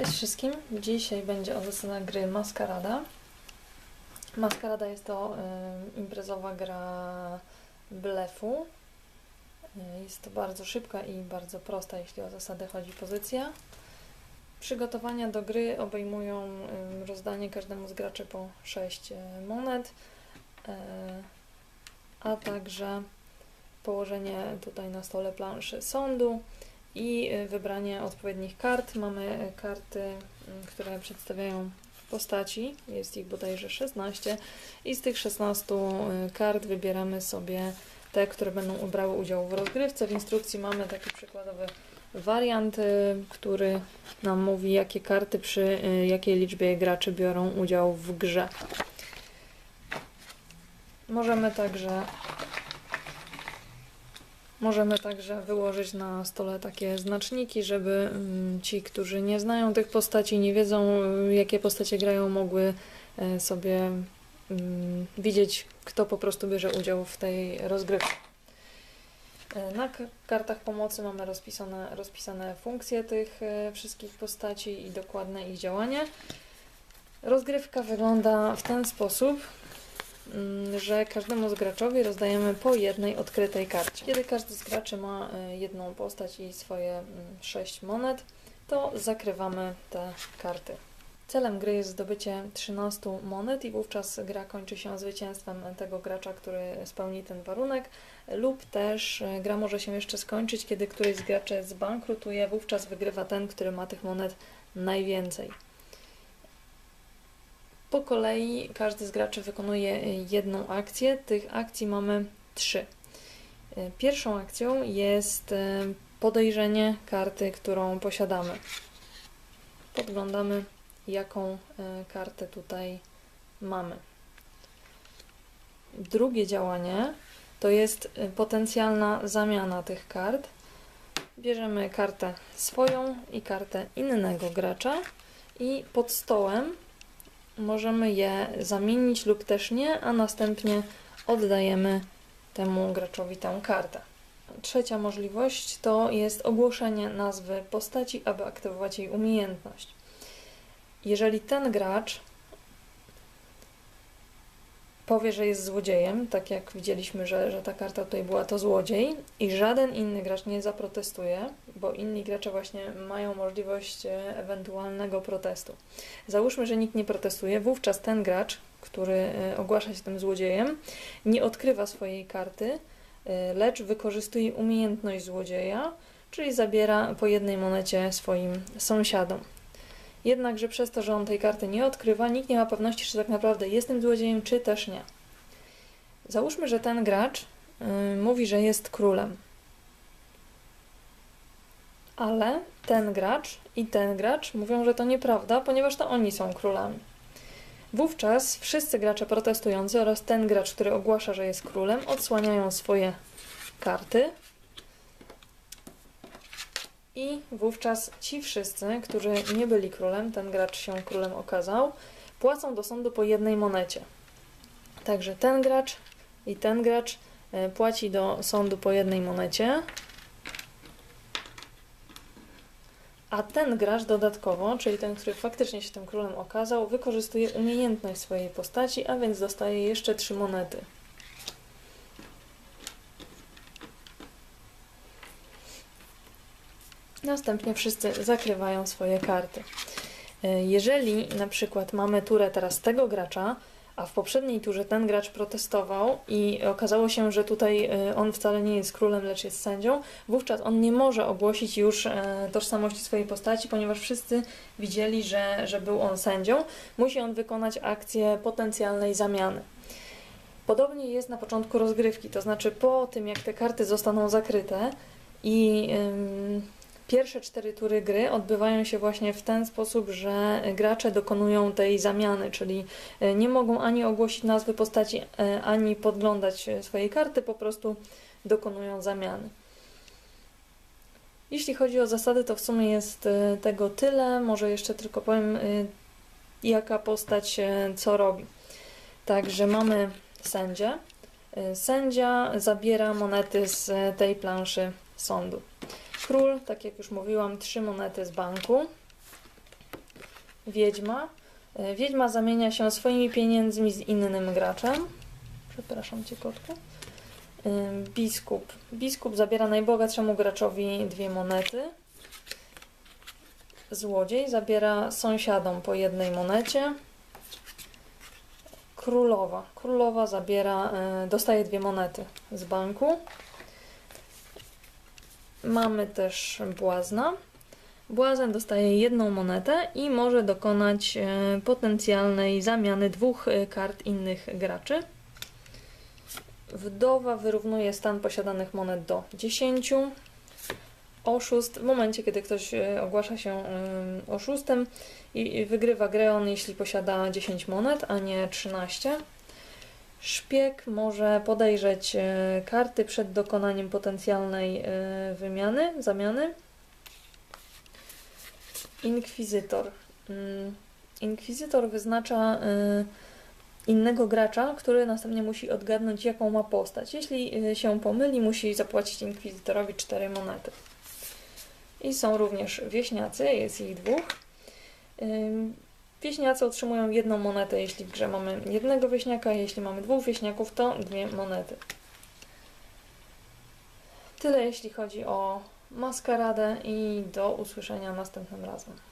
Cześć wszystkim. Dzisiaj będzie o zasadach gry Maskarada. Maskarada jest to y, imprezowa gra blefu. Y, jest to bardzo szybka i bardzo prosta, jeśli o zasady chodzi pozycja. Przygotowania do gry obejmują y, rozdanie każdemu z graczy po 6 monet, y, a także położenie tutaj na stole planszy sądu i y, wybranie odpowiednich kart. Mamy y, karty, y, które przedstawiają postaci, jest ich bodajże 16 i z tych 16 kart wybieramy sobie te, które będą brały udział w rozgrywce. W instrukcji mamy taki przykładowy wariant, który nam mówi, jakie karty przy jakiej liczbie graczy biorą udział w grze. Możemy także Możemy także wyłożyć na stole takie znaczniki, żeby mm, ci, którzy nie znają tych postaci, nie wiedzą, y, jakie postacie grają, mogły e, sobie mm, widzieć, kto po prostu bierze udział w tej rozgrywce. E, na kartach pomocy mamy rozpisane, rozpisane funkcje tych e, wszystkich postaci i dokładne ich działanie. Rozgrywka wygląda w ten sposób, że każdemu z graczowi rozdajemy po jednej odkrytej karcie. Kiedy każdy z graczy ma e, jedną postać i swoje mm, sześć monet, to zakrywamy te karty. Celem gry jest zdobycie 13 monet i wówczas gra kończy się zwycięstwem tego gracza, który spełni ten warunek, lub też e, gra może się jeszcze skończyć, kiedy któryś z graczy zbankrutuje, wówczas wygrywa ten, który ma tych monet najwięcej. Po kolei każdy z graczy wykonuje jedną akcję. Tych akcji mamy trzy. Pierwszą akcją jest e, podejrzenie karty, którą posiadamy. Podglądamy, jaką kartę tutaj mamy. Drugie działanie to jest potencjalna zamiana tych kart. Bierzemy kartę swoją i kartę innego gracza i pod stołem możemy je zamienić lub też nie, a następnie oddajemy temu graczowi tę kartę. Trzecia możliwość to jest ogłoszenie nazwy postaci, aby aktywować jej umiejętność. Jeżeli ten gracz powie, że jest złodziejem, tak jak widzieliśmy, że, że ta karta tutaj była to złodziej i żaden inny gracz nie zaprotestuje, bo inni gracze właśnie mają możliwość e, ewentualnego protestu. Załóżmy, że nikt nie protestuje, wówczas ten gracz, który e, ogłasza się tym złodziejem, nie odkrywa swojej karty, e, lecz wykorzystuje umiejętność złodzieja, czyli zabiera po jednej monecie swoim sąsiadom. Jednakże przez to, że on tej karty nie odkrywa, nikt nie ma pewności, czy tak naprawdę jest tym złodziejem, czy też nie. Załóżmy, że ten gracz yy, mówi, że jest królem. Ale ten gracz i ten gracz mówią, że to nieprawda, ponieważ to oni są królami. Wówczas wszyscy gracze protestujący oraz ten gracz, który ogłasza, że jest królem, odsłaniają swoje karty i wówczas ci wszyscy, którzy nie byli królem, ten gracz się królem okazał, płacą do sądu po jednej monecie. Także ten gracz i ten gracz e, płaci do sądu po jednej monecie, a ten gracz dodatkowo, czyli ten, który faktycznie się tym królem okazał, wykorzystuje umiejętność swojej postaci, a więc dostaje jeszcze trzy monety. Następnie wszyscy zakrywają swoje karty. E, jeżeli na przykład mamy turę teraz tego gracza, a w poprzedniej turze ten gracz protestował i okazało się, że tutaj e, on wcale nie jest królem, lecz jest sędzią, wówczas on nie może ogłosić już e, tożsamości swojej postaci, ponieważ wszyscy widzieli, że, że był on sędzią. Musi on wykonać akcję potencjalnej zamiany. Podobnie jest na początku rozgrywki, to znaczy po tym, jak te karty zostaną zakryte i. Yy, Pierwsze cztery tury gry odbywają się właśnie w ten sposób, że gracze dokonują tej zamiany, czyli e, nie mogą ani ogłosić nazwy postaci, e, ani podglądać swojej karty, po prostu dokonują zamiany. Jeśli chodzi o zasady, to w sumie jest e, tego tyle. Może jeszcze tylko powiem, jaka postać co robi. Także mamy sędzię. Sędzia zabiera monety z tej planszy sądu. Król, tak jak już mówiłam, trzy monety z banku. wiedźma. E, Wiedźma zamienia się swoimi pieniędzmi z innym graczem. Przepraszam cię, kotku. Ym, Biskup. Biskup zabiera najbogatszemu graczowi dwie monety. Złodziej zabiera sąsiadom po jednej monecie. Królowa. Królowa zabiera, y, dostaje dwie monety z banku. Mamy też błazna. Błazen dostaje jedną monetę i może dokonać e, potencjalnej zamiany dwóch e, kart innych graczy. Wdowa wyrównuje stan posiadanych monet do 10. Oszust, w momencie kiedy ktoś e, ogłasza się oszustem i wygrywa grę on, jeśli posiada 10 monet, a nie 13. Szpieg może podejrzeć e, karty przed dokonaniem potencjalnej e, wymiany, zamiany. Inkwizytor. Mm, Inkwizytor wyznacza y, innego gracza, który następnie musi odgadnąć, jaką ma postać. Jeśli się pomyli, musi zapłacić inkwizytorowi 4 monety. I są również wieśniacy, jest ich dwóch. Wieśniacy otrzymują jedną monetę, jeśli w grze mamy jednego wieśniaka, jeśli mamy dwóch wieśniaków, to dwie monety. Tyle jeśli chodzi o maskaradę i do usłyszenia następnym razem.